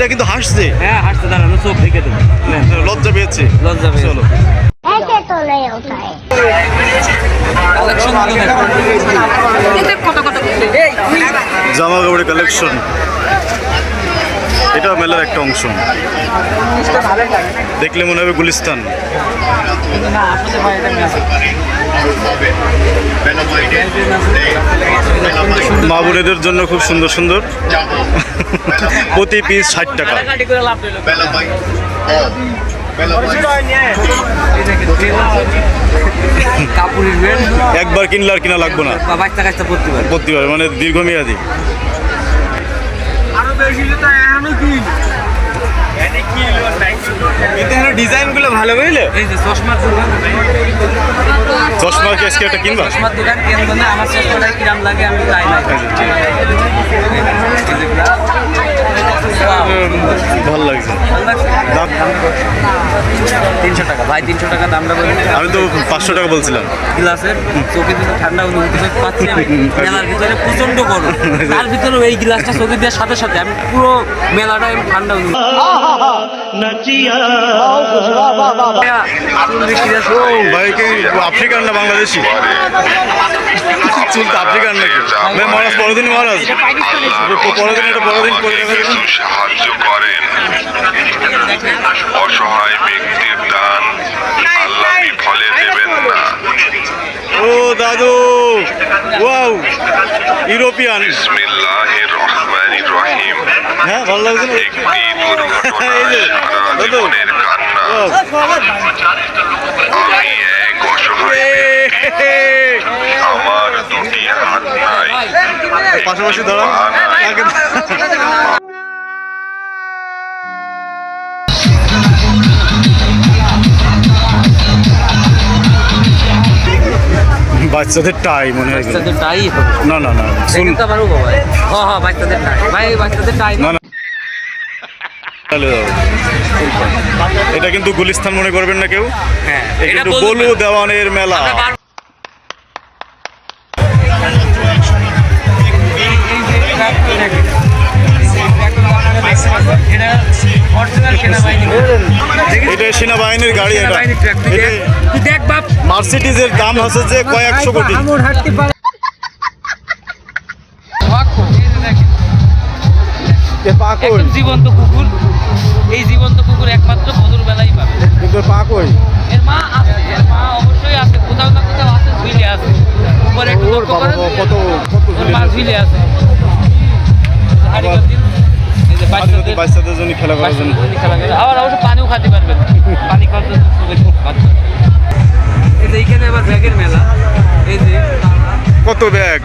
এটা কিন্তু হাসছে। হ্যাঁ হাসছে দাঁড়ানো চোখ দেখে দেবো। লজ্জা পেয়েছে। লজ্জা পেয়েছে। চলো। জামা কাপড়ের কালেকশন এটা মেলার একটা অংশ। দেখলে মনে হবে গুলিস্তান। মা বোনেদের জন্য খুব সুন্দর সুন্দর। প্রতি পিস ষাট টাকা। একবার কিনলে আর কিনা লাগবে না। বা বাচ্চা পড়তে পারে মানে দীর্ঘমেয়াদী। ডিজাইনগুলো ভালো বুঝলে এই যে চশমার দোকান চশমা কি একটা কিনবা? চশমার দোকান কেন না আমার চশমাটা কিরাম লাগে আমি তাই নাই। ভালো লাগছে। তিনশো টাকা। ভাই তিনশো টাকা দামটা বলি আমি তো পাঁচশো টাকা বলছিলাম। গ্লাসের চোখের ভিতরে ঠান্ডা অনুভূতি পাচ্ছি আমি। মেলার ভিতরে প্রচণ্ড গরম। তার ভিতরে এই গ্লাসটা চোখে দেওয়ার সাথে সাথে আমি পুরো মেলাটা আমি ঠান্ডা অনুভূতি আফ্রিকান না বাংলাদেশি? চুল তো আফ্রিকান নাকি? মহারাজ পরদিন মহারাজ। পরদিন এটা পরদিন করে সাহায্য করেন অসহায় ব্যক্তির দান আল্লাহ বিফলে দেবেন না ও দাদু ওয়াও ইউরোপিয়ান বিসমিল্লাহির রহমানির রহিম হ্যাঁ ভালো লাগছে একটি দুর্ঘটনা। জীবনের কান্না আমি এক অসহায় আমার দুটি হাত নাই পাশাপাশি দাঁড়ান বাচ্চাদের টাই মনে হয় বাচ্চাদের টাই না না না দেখতে পারব ভাই হ্যাঁ হ্যাঁ বাচ্চাদের টাই ভাই বাচ্চাদের টাই না না। এটা কিন্তু গুলিস্তান মনে করবেন না কেউ? হ্যাঁ এটা বলু দেওয়ানের মেলা। এটা এটা। সেনাবাহিনীর গাড়ি এটা বাপ। মার্সিডিজের দাম হচ্ছে যে কয়েকশো কোটি। আমর হাঁটতে পারে। একদম জীবন্ত কুকুর। এই জীবন্ত কুকুর একমাত্র মধুর বেলায় পাবে। কিন্তু পা এর মা আছে এর মা অবশ্যই আছে। কোথাও না কোথাও আছে ঝুলে আছে। উপরে একটু লক্ষ্য করেন কত ওর মা ঝুলে আছে। বাচ্চাদের জন্য খেলা করার জন্য। খেলা আবার অবশ্য পানিও খাতে পারবেন। পানি খাওয়ার জন্য খুব। যে কত ব্যাগ?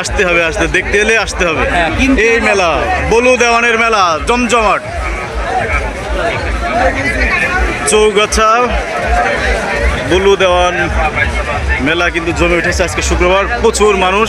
আসতে হবে আসতে দেখতে এলে আসতে হবে। এই মেলা বলু দেওয়ানের মেলা জমজমাট। চৌগাছা বলু দেওয়ান মেলা কিন্তু জমে উঠেছে আজকে শুক্রবার। প্রচুর মানুষ।